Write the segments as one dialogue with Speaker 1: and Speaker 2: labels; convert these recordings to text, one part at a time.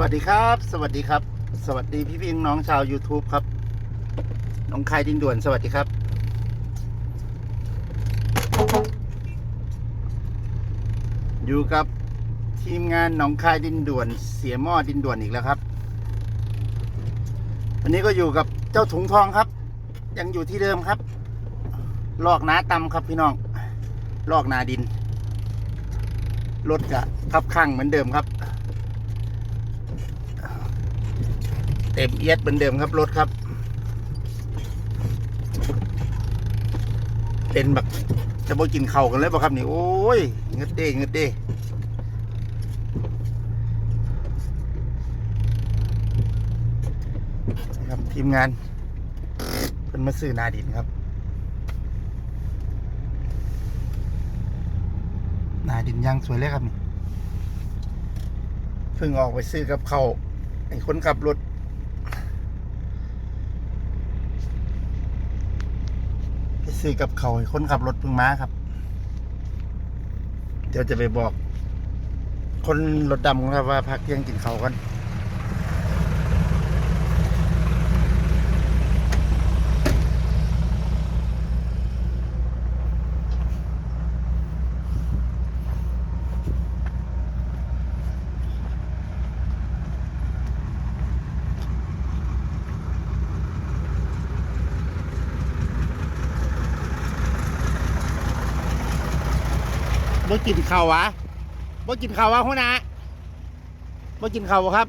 Speaker 1: วัสดีครับ สวัสดีครับ สวัสดีพี่พี่น้องชาว YouTube ครับ น้องคายดินด่วน สวัสดีครับ อยู่กับทีมงานหนองคายดินด่วน เสียหม้อดินด่วนอีกแล้วครับ วันนี้ก็อยู่กับเจ้าถุงทองครับ ยังอยู่ที่เดิมครับ ลอกนาตำครับพี่น้อง ลอกนาดิน รถจะทับข้างเหมือนเดิมครับ ต็มเอียดเหมือนเดิมครับรถครับ เป็นแบบจะบ่กินเข่ากันเลยป่ะครับนี่ โอ้ยเงืดเด้เงืดเด้นะครับทีมงานเป็นมาซื้อนาดินครับ นาดินย่างสวยเลยครับนี่เพิ่งออกไปซื้อกับเขาไอ้คนขับรถ ไป ซื้อกับเขาให้คนขับรถพึ่งมาครับ เดี๋ยวจะไปบอก คนรถดำครับว่าพักเที่ยงกินเขากัน บ่กินข้าววะบ่กินข้าววะหัวหน้าบ่กินข้าวบ่ครับ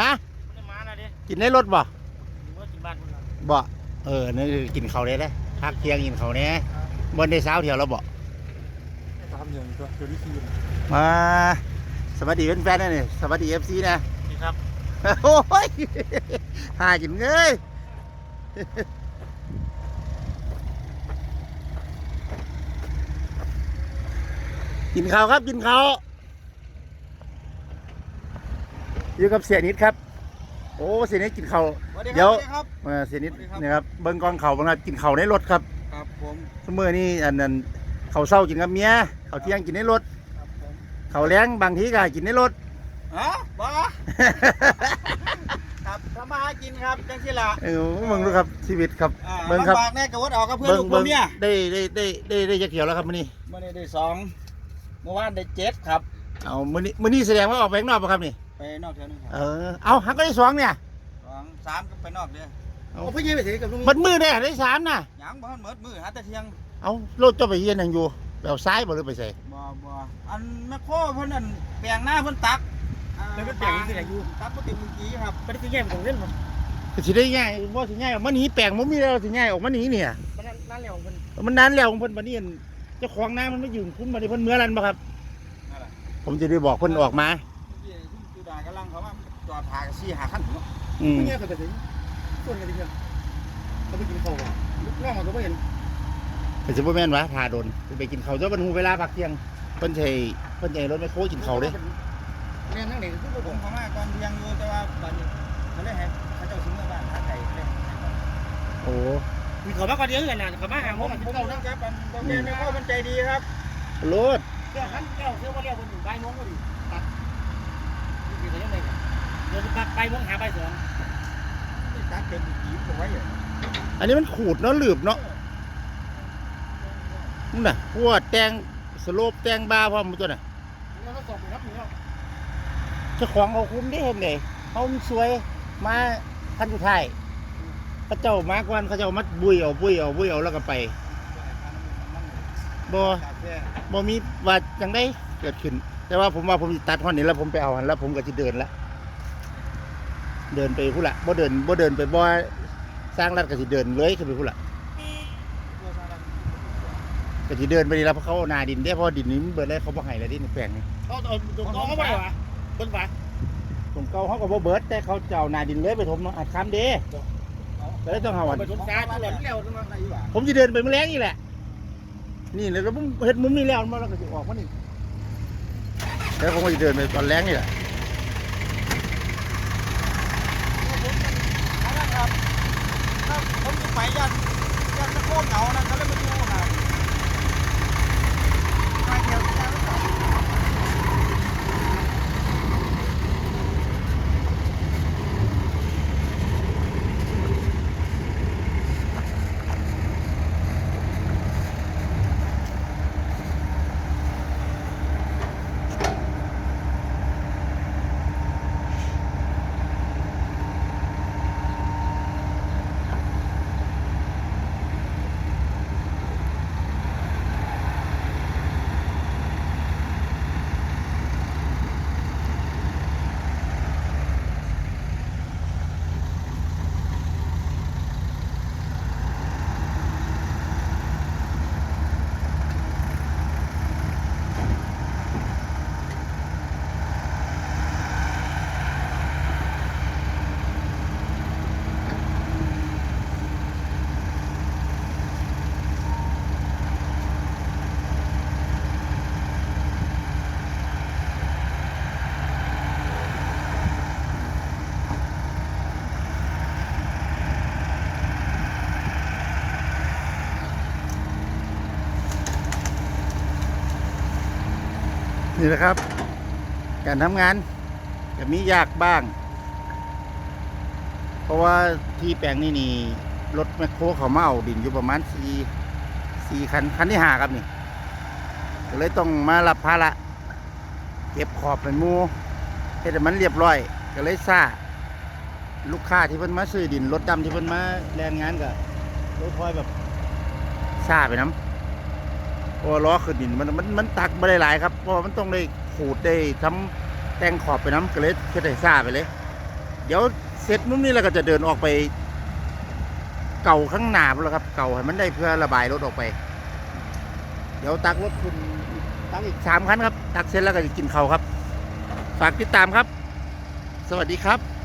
Speaker 1: ฮะ
Speaker 2: ไม่ได้มานะดิ
Speaker 1: กินในรถบ่
Speaker 2: อยู่ว่ากินบ้านคนละ
Speaker 1: บ่เออนี่คือกินข้าวได้เด้อพักเที่ยงกินข้าวเนี่ยบนได้เช้าเที่ยวแล้วบ่
Speaker 2: ตามอย่างตัวตัวที่สี่
Speaker 1: มาสวัสดีเป็นแฟนๆนะนี่สวัสดีเอฟซีนะ
Speaker 2: นี่ครับ
Speaker 1: โอ้ยหากินเงย กินข้าวครับกินข้าวอยู่กับเสียนิดครับ โอ้เสียนิดกินข้าวเดี๋ยว
Speaker 2: ครับ
Speaker 1: เออเสียนิด
Speaker 2: สวัสดีครับ
Speaker 1: นะครับเบิ้งกองเขาบ้างครับกินข้าวในรถครับ
Speaker 2: ครับผม
Speaker 1: สมื่อนี่อันนั้นเขาวเศร้ากินกับเมียเขาวเที่ยงกินในรถ
Speaker 2: ครับผม
Speaker 1: เขาวแรงบางทีก็กินในรถ
Speaker 2: ฮะบ้าครับทำมาหากินครับจังสิล่ะ
Speaker 1: เออเบิ่งดูครับชีวิตครับ
Speaker 2: อ่า
Speaker 1: เบิ่งครับ
Speaker 2: ลำบากแน่กับวัดออกกับเพื่อน
Speaker 1: เบิ่ง
Speaker 2: ลูก
Speaker 1: เบิ่
Speaker 2: เพื่องนเมีย
Speaker 1: ได้ได้ได้ได้ได้จะเขียวแล้วครับมื้อนี้
Speaker 2: เมื่อนี้ได้สอง เมื่อวานได้เจ็ดครับ
Speaker 1: เอามื้อนี้มื้อนี้แสดงว่าออกไปข้างนอกป่ะครับนี่
Speaker 2: ไปนอกเท่านึงครับ
Speaker 1: เออเอาหักก็ได้สองเนี่ย
Speaker 2: สองสามก็ไปนอกเด้อ
Speaker 1: เอา
Speaker 2: เอาพี่ยี่ไปเสียกับลุง
Speaker 1: มันมือได้ได้สามน่ะ
Speaker 2: หยังบ้านเมิดมือหาแต่เที่ยง
Speaker 1: เอารถเจ้าไปเฮียนยังอยู่แบบซ้ายบ่หรือไปใส่
Speaker 2: บ่บ่อันแม่โคเพิ่นนั่นแปลงหน้าเพิ่นตักอ่า
Speaker 3: แล้วก็แปลงที่ไหนอยู่
Speaker 2: ตักบ่ติดมือกี้ครับ
Speaker 3: ไม่ได้ซื้อแย่ผมเล่นมัน
Speaker 1: ก็สิได้ง่ายบ่สิง่ายออกมาหนีแปลงบ่มีแล้วสิง่ายออกมาหนีเนี่ย
Speaker 3: มันนั่นเร็วมัน
Speaker 1: มันนานแล้วของเพิ่นบัดนี้อั่น เจ้าของน้ำมันไม่ยืนคุ้มบัดนี้เพิ่นเมื่อรันบ่ครับ
Speaker 2: นั่นแหละ
Speaker 1: ผมจะได้บอกเพิ่นออกมา
Speaker 2: เมื่อกี้ที่จุดากำลังเขาว่าจอดพากันสี่หาขั้นถึงเนาะ
Speaker 1: อืม
Speaker 3: ไม่แย่ไปถึงส่วนกันดีกันเขาไปกินข้าวอะลูกน้องมันก็ไม่เห็น
Speaker 1: เป็นสิบ่แม่นวะพาโดนไปกินข้าวเจ้าบรรฮูเวลาพักเที่ยงเพิ่นใช้เพิ่นใช้รถไมคโครกินข้าวเด้
Speaker 3: แม่นั่งไหนก็
Speaker 2: ผ
Speaker 3: ผม
Speaker 2: มเขามาก่อนเที่ยงอยู่แต่ว่าบัดนี้เขาเลยให้เขาเจ้าซื้อเมื่อบ้านหาไก่เลย
Speaker 1: โอ้
Speaker 3: มี เขามากกว่าเดียวกันนะเขามาหา
Speaker 2: ผ
Speaker 3: ม
Speaker 2: ผม
Speaker 3: เก่า
Speaker 2: ต้
Speaker 3: นะ
Speaker 2: องจับมันต้องเรียนไม่เข้ามันใจดีครับ
Speaker 1: รถ
Speaker 3: เกี่ยวกันเกี่ยวเชื่อว่าเรียกคนอยู่งใบม้งก็ดีตัดนี่คือยังไงกันเดี๋ยวจะไปม้งหาใบสอง
Speaker 2: นี่ตัดเป็นกีบเอาไว้อย่าง
Speaker 1: อันนี้มันขูดเนาะหลืบเนาะนู่นน่ะพวกแตงสโลปแตงบาพร้อมตัวน่ะเจ้าของเขาคุ้มได้เห็นเลยเขาสวยมาคันสุดท้าย เขาเจ้ามาก่อนเขาเจ้ามาบุยเอาบุยเอาบุยเอาแล้วก็ไปบ่บ่มีว่าจังได้เกิดขึ้น แต่ว่าผมว่าผมสิตัดห้อนนี้แล้วผมไปเอาหันแล้วผมก็จะเดินละเดินไปพุ่นละบ่เดินบ่เดินไปบ่สร้างรัดก็สิเดินเลยขึ้นไปพุ่นละก็สิเดินไปนี่แล้วเพราะเขาเอานาดินได้เพราะดินนี้มันเบิดแล้วเขาบ่ให้แล้วดินแปลงนี่
Speaker 3: เขาเอาตัวกองเขาไปวะบนฝา
Speaker 1: ผมเก่าเขาก็บ่เบิดแต่เขาเจ้านาดินเลยไปถมอัดคำเด้ ก็เลยต้องหาวัน
Speaker 3: ไปชนซาตัวหล่นแล้วตรงนั้น
Speaker 1: ผมจะเดินไปเมื่อแรงนี่แหละ นี่แล้วผมเห็นมุมนี้แล้วมันแล้วก็จะออกมานี่แล้วผมก็จะเดินไปตอนแรงนี่แหละ
Speaker 2: ครับครับผมจะไปยันยันตะโกนเหงานะเขาเลยมาดู นี่นะ
Speaker 1: ครับ การทำงานจะมียากบ้าง เพราะว่าที่แปลงนี่นี่รถแมคโครเขามาเอาดินอยู่ประมาณสี่สี่คันคันที่หาครับนี่ก็เลยต้องมารับภาระเก็บขอบเป็นมูเฮ็ดให้มันเรียบร้อย ก็เลยซ่าลูกค้าที่เพิ่นมาซื้อดินรถดำที่เพิ่นมาแรงงานก็เลยคอยแบบซ่าไปน้ำ เพราะล้อขึ้นดินมันมันมันตักไม่ได้หลายครับเพราะมันต้องได้ขูดได้ทำแต่งขอบไปน้ำก็เลยเฮ็ดให้ซ่าไปเลย เดี๋ยวเสร็จมุมนี้เราก็จะเดินออกไป เก่าข้างหน้าแล้วครับ เก่าให้มันได้เพื่อระบายรถออกไป เดี๋ยวตักรถคุณตักอีกสามคันครับ ตักเสร็จแล้วก็จะกินเขาครับ ฝากติดตามครับ สวัสดีครับ